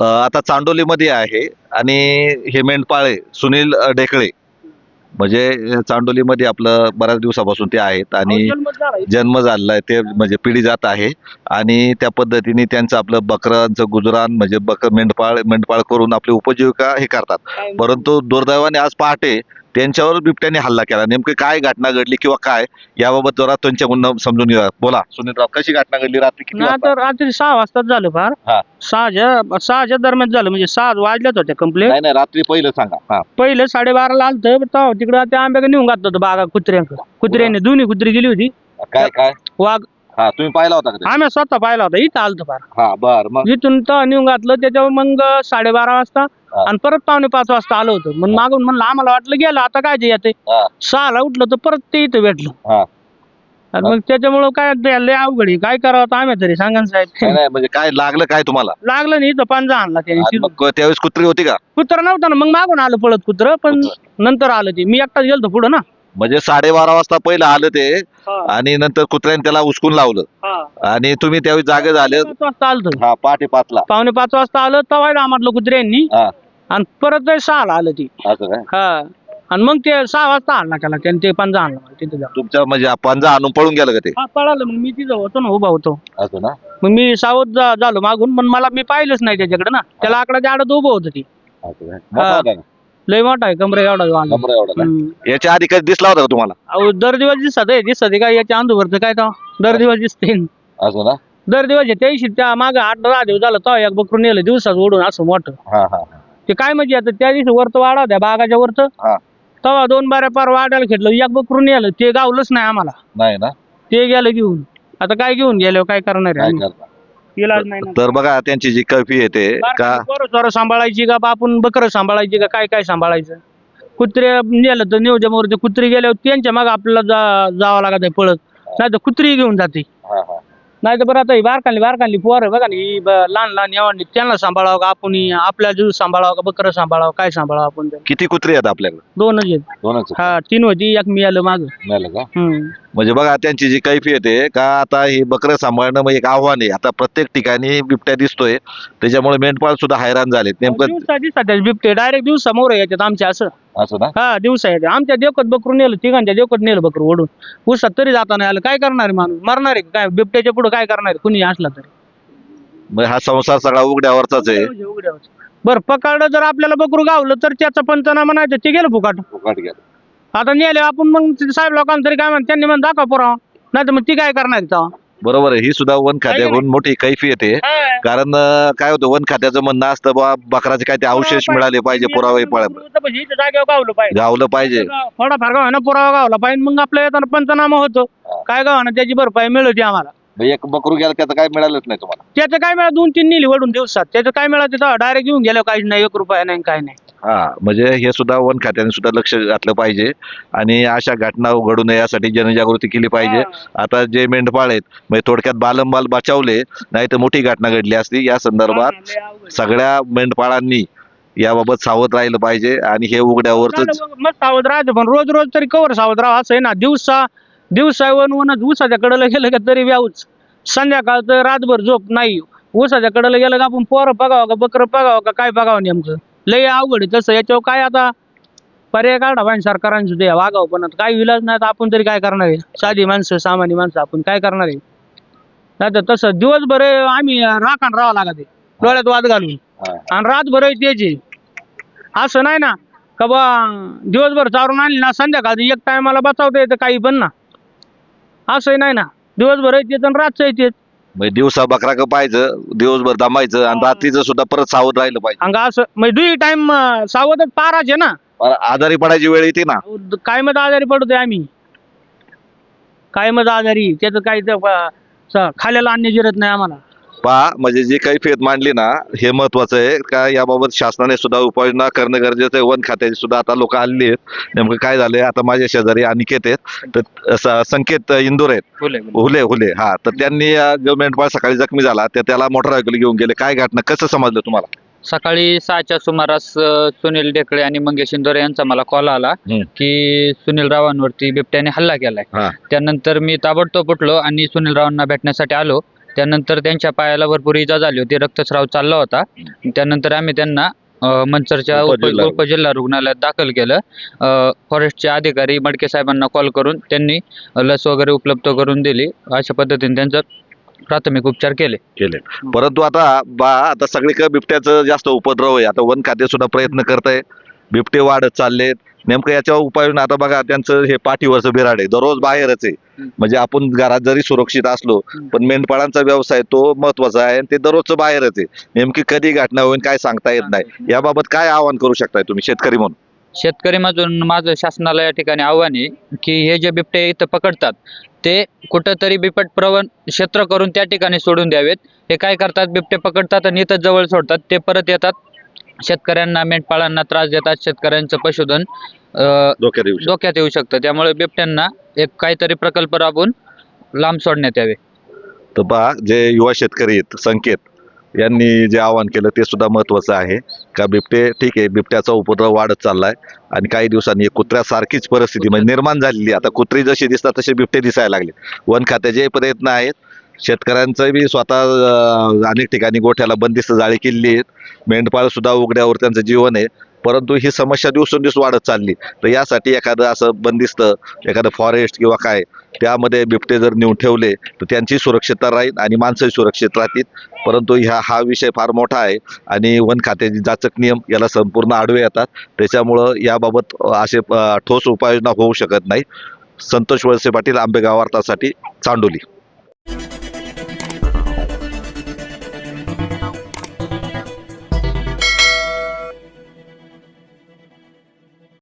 आता चांडोलीमध्ये आहे आणि हे मेंढपाळे सुनील ढेकळे. म्हणजे चांडोलीमध्ये आपलं बऱ्याच दिवसापासून ते आहेत आणि जन्म झालेला आहे ते म्हणजे पिढी जात आहे. आणि त्या पद्धतीने त्यांचं आपलं बकरांचं गुजरान म्हणजे बकर मेंढपाळ मेंढपाळ करून आपली उपजीविका हे करतात. परंतु दुर्दैवाने आज पहाटे त्यांच्यावर बिबट्याने हल्ला केला. नेमकी काय घटना घडली किंवा काय याबाबत जरा त्यांच्याकडून समजून घेऊया. बोला सुनीलराव कशी घटना घडली? रात्री किती वाजता? तर रात्री सहा वाजताच झालं फार. हा. सहाच्या सहाच्या दरम्यान झालं म्हणजे सहा वाजल्यात होत्या कंप्लेंट नाही नाही रात्री पहिलं सांगा. हा. पहिले साडेबाराला आलत तेव्हा तिकडं त्या आंब्याकडे नेऊन घातलं होतं बागा कुत्र्यांकडे. कुत्र्याने दोन्ही कुत्री गेली होती. काय काय? वाघ हा तुम्ही पाहिला होता का ते? आम्ही स्वतः पाहिला होता. इथं आलत फार. हा बर मग? इथून तेव्हा नेऊन घातलं त्याच्यावर मग साडेबारा वाजता. आणि परत पावणे पाच वाजता आलं होतं. मग मागून म्हणलं आम्हाला वाटलं गेलं आता काय जे येते हा. सहाला उठलं तर परत ते इथं भेटलं. हा. आणि मग त्याच्यामुळं काय ते लय अवघड आहे. काय करावं आता आम्ही तरी सांगा ना नाही साहेब. नाही, म्हणजे काय लागलं काय तुम्हाला? लागलं नाही इथं पांजा आणला आणि. मग त्यावेळेस कुत्री होती का? कुत्र नव्हतं ना मग मागून आलं पळत कुत्र पण नंतर आलं ते. मी एकटाच गेलतो पुढं ना. म्हणजे साडेबारा वाजता पहिलं आलं ते आणि नंतर कुत्र्याने त्याला उचकून लावलं. आणि तुम्ही त्यावेळी जागे झाले. पाच वाजता आलं हा पहाटे पाचला. पावणे पाच वाजता आलं तवायला म्हटलं कुत्र्यांनी. आणि परत सहाला आलं ती. असं काय? हा. आणि मग ते सहा वाजता आणला त्याला त्याने ते पंजा आणला मला तिथे जाऊन. तुमच्या म्हणजे पंजा आणून पळून गेलं का ते? हा पळालं. मग मी तिथं होतो ना उभा होतो. असं ना? मग मी सावध झा- झालो मागून पण मला मी पाहिलंच नाही त्याच्याकडे ना. त्याला आकडाच्या आडत उभं होतं ती. असं काय? मोठा होता का? लय मोठा आहे कमरे एवढा वांगा. नंबर एवढा का? हम्म. याच्या आधी कधी दिसला होता का तुम्हाला? अहो दर दिवस दिसत आहे दिसत आहे काय याच्या अंधूवरचं काय तो? दर दिवस दिसते. असं ना? दर दिवस त्या दिवशी त्या मागे आठ दहा दिवस झालं तो एक बकरून नेलं दिवसात ओढून असं मोठं. हा हा हा. ते काय म्हणजे आता त्या दिवशी वरतं वाडा होत्या बागाच्या वरतं. हा. तेव्हा दोन बाऱ्या पार वाड्याला खेटलं एक बकरून नेलं ते गावलंच नाही आम्हाला. नाही ना? ते गेलं घेऊन. आता काय घेऊन गेलो काय करणार आहे? काय आम्ही? करता इलाज नाही ना. तर बघा त्यांची जी कैफी येते का सोरं सांभाळायची का? आपण बकरं सांभाळायची का? काय काय सांभाळायचं? कुत्रे नेलं तर नियोजनावर ते कुत्री गेल्यावर त्यांच्या मागे आपल्याला जा जावं लागत आहे पळत. नाही तर कुत्री घेऊन जाते. हा हा. नाही तर बरं आता ही बारकाली बारकाली पोरं बघा ना ही ब- लहान लहान येवानी त्यांना सांभाळावं का? आपण आपल्या जीव सांभाळावं का? बकरं सांभाळावं? काय सांभाळावं आपण ते. किती कुत्री आहेत आपल्याकडे? दोनच आहेत. दोनच हा तीन होती एक मी आलं माग. मिळालं का? हम्म. म्हणजे बघा त्यांची जी कैफी येते का आता ही बकरं सांभाळणं मग एक आव्हान आहे. आता प्रत्येक ठिकाणी बिबट्या दिसतोय. त्याच्यामुळे मेंढपाळ सुद्धा हैराण झालेत. नेमकं दिवसा दिवसा त्याचे बिबटे डायरेक्ट दिवसा मोर येतात आमच्या असं. असं ना? हा दिवसा येते आमच्या देवकत बकरून नेलं तिघांच्या देवकत नेलं बकरू ओढून. उसात तरी जाता नाही आलं काय करणार आहे माणूस? मरणार आहे का? काय बिबट्याच्या पुढे काय करणार आहे? कुणी असला तरी. मग हा संसार सगळा उघड्यावरचाच आहे. उघड्यावर. बरं पकडलं जर आपल्याला बकरू गावलं तर त्याचा पंचनामा नाही तर ते गेलं फुकाट. फुकट गेलं. आता नेले आपण मग ते साहेब लोकांना तरी काय म्हणतात त्यांनी म्हणून दाखवा पुरावा. नाही तर मग ती काय करणार? बरोबर आहे. ही सुद्धा वन खात्याकडून मोठी कैफी येते कारण अं, काय होतं वन खात्याचं म्हणणं असतं बा बकराचे काय ते अवशेष मिळाले पाहिजे पुरावे तर म्हणजे इथं जागेवर गावलं पाहिजे. गावलं पाहिजे. थोडाफार गाव ना पुरावा गावला पाहिजे मग आपल्या येताना पंचनामा होतो. काय गावाना त्याची भरपाई मिळते आम्हाला. एक बकरू गेला त्याचं काय मिळालंच नाही तुम्हाला? त्याचं काय मिळा दोन तीन नेली वडून दिवसात. त्याचं काय मिळालं डायरेक्ट घेऊन गेलं काहीच नाही एक रुपया नाही काय नाही. हा म्हणजे हे सुद्धा वन खात्याने सुद्धा लक्ष घातलं पाहिजे आणि अशा घटना घडू नये यासाठी जनजागृती केली पाहिजे. आता जे मेंढपाळ आहेत म्हणजे थोडक्यात बालंबाल बचावले नाही तर मोठी घटना घडली असती. या संदर्भात सगळ्या मेंढपाळांनी याबाबत सावध राहिलं पाहिजे आणि हे उघड्यावरच मग- सावध राहायचं पण रोज रोज तरी कवर सावध राहा. असं आहे ना दिवसा दिवसा वन वन ऊसाच्या कडेला गेलं का तरी व्याऊच. संध्याकाळ तर रातभर झोप नाही. ऊसाच्या कडेला गेलं का आपण पोरं बघावं का बकरं बघावं का काय बघावं नेमकं? लय अवघड आहे. तसं याच्यावर काय आता पर्याय काढा पाहिजे सरकारांनी सुद्धा वागावं पण. आता काय विलाज नाही तर आपण तरी काय करणार आहे? साधी माणसं सामान्य माणसं आपण काय करणार आहे? नाही तर तसं दिवसभर आम्ही राखण राहावं लागत आहे. डोळ्यात वाद घालून. आणि रातभर त्याची असं नाही ना का बा दिवसभर चारून आणली ना संध्याकाळी एक टायमाला बचावता येतं काही पण ना. असंही नाही ना. दिवसभर येते आणि रातचं येते म्हणजे दिवसा बकरा का पाहायचं दिवसभर दमायचं आणि. रात्रीचं सुद्धा परत सावध राहिलं पाहिजे. अंग असं म्हणजे दुई टाइम सावधच पाराचे ना. आजारी पडायची वेळ येते ना. कायमच आजारी पडतोय आम्ही? कायमच आजारी? त्याचं काही खाल्याला अन्य जिरत नाही आम्हाला. पहा म्हणजे जी काही फेत मांडली ना हे महत्वाचं आहे. का याबाबत शासनाने सुद्धा उपाययोजना करणं गरजेचं आहे. वन खात्याची सुद्धा आता लोक आलेली आहेत. नेमकं काय झालंय? आता माझ्या शेजारी अनिकेत आहेत. तर स- संकेत इंदूर आहेत. हुले हुले. हा तर त्यांनी अं, जो मेंढपाळ सकाळी जखमी झाला. तर त्याला मोटर व्हायकल घेऊन गेले. काय घटना? कसं समजलं तुम्हाला? सकाळी सहाच्या सुमारास अ, सुनील ढेकळे आणि मंगेश इंदोरे यांचा मला कॉल आला हम्म. की सुनील रावांवरती बिबट्याने हल्ला केलाय. हा. त्यानंतर मी ताबडतोब उठलो आणि सुनील रावांना भेटण्यासाठी आलो. त्यानंतर त्यांच्या पायाला भरपूर इजा झाली होती. रक्तस्राव चालला होता. त्यानंतर आम्ही त्यांना अ, मंचरच्या उप उपजिल्हा- उपजिल्हा रुग्णालयात दाखल केलं. अ, फॉरेस्टचे अधिकारी मडके साहेबांना कॉल करून त्यांनी लस वगैरे उपलब्ध करून दिली. अशा पद्धतीने त्यांचं प्राथमिक उपचार केले. केले. परंतु आता बा आता सगळीकडे बिबट्याचं जास्त उपद्रव आहे. आता वन खाते सुद्धा प्रयत्न करत आहे बिबटे वाढत चाललेत. नेमकं याच्यावर उपाययोजना आता बघा त्यांचं हे पाठीवरचं बिराड आहे. दररोज बाहेरच आहे. म्हणजे आपण घरात जरी सुरक्षित असलो. पण मेंढपाळांचा व्यवसाय तो महत्त्वाचा आहे आणि ते दररोजचं बाहेरच आहे. नेमकी कधी घटना होईल काय सांगता येत नाही. याबाबत काय आवाहन करू शकताय तुम्ही शेतकरी म्हणून? शेतकरी मधून माझं शासनाला या ठिकाणी आव्हान आहे की हे जे बिबटे इथं पकडतात ते कुठंतरी बिबट प्रवण क्षेत्र करून त्या ठिकाणी सोडून द्यावेत. हे काय करतात बिबटे पकडतात आणि इथं जवळ सोडतात. ते परत येतात शेतकऱ्यांना मेंढपाळांना त्रास देतात शेतकऱ्यांचं पशुधन अं, डोक्यात येऊ शकतं. धोक्यात येऊ शकतं. त्यामुळे बिबट्यांना एक काहीतरी प्रकल्प राबवून लांब सोडण्यात यावे. तर पहा जे युवा शेतकरी आहेत संकेत यांनी जे आवाहन केलं ते सुद्धा महत्वाचं आहे. का बिबटे ठीक आहे बिबट्याचा उपद्रव वाढत चाललाय आणि काही दिवसांनी एक कुत्र्यासारखीच परिस्थिती म्हणजे निर्माण झालेली आहे. आता कुत्री जशी दिसतात तसे बिबटे दिसायला लागले. वन खात्याचे प्रयत्न आहेत. शेतकऱ्यांचं बी स्वतः अनेक ठिकाणी गोठ्याला बंदिस्त जाळी केलेली आहेत. मेंढपाळ सुद्धा उघड्यावर त्यांचं जीवन आहे. परंतु ही समस्या दिवसेंदिवस वाढत चालली तर यासाठी एखादं असं बंदिस्त एखादं फॉरेस्ट किंवा काय त्यामध्ये बिबटे जर नेऊन ठेवले तर त्यांची सुरक्षितता राहील आणि माणसंही सुरक्षित राहतील. परंतु ह्या हा विषय फार मोठा आहे आणि वन खात्याचे जाचक नियम याला संपूर्ण आडवे येतात. त्याच्यामुळं याबाबत असे ठोस उपाययोजना होऊ शकत नाही. संतोष वळसे पाटील आंबेगाव वार्तासाठी चांडोली.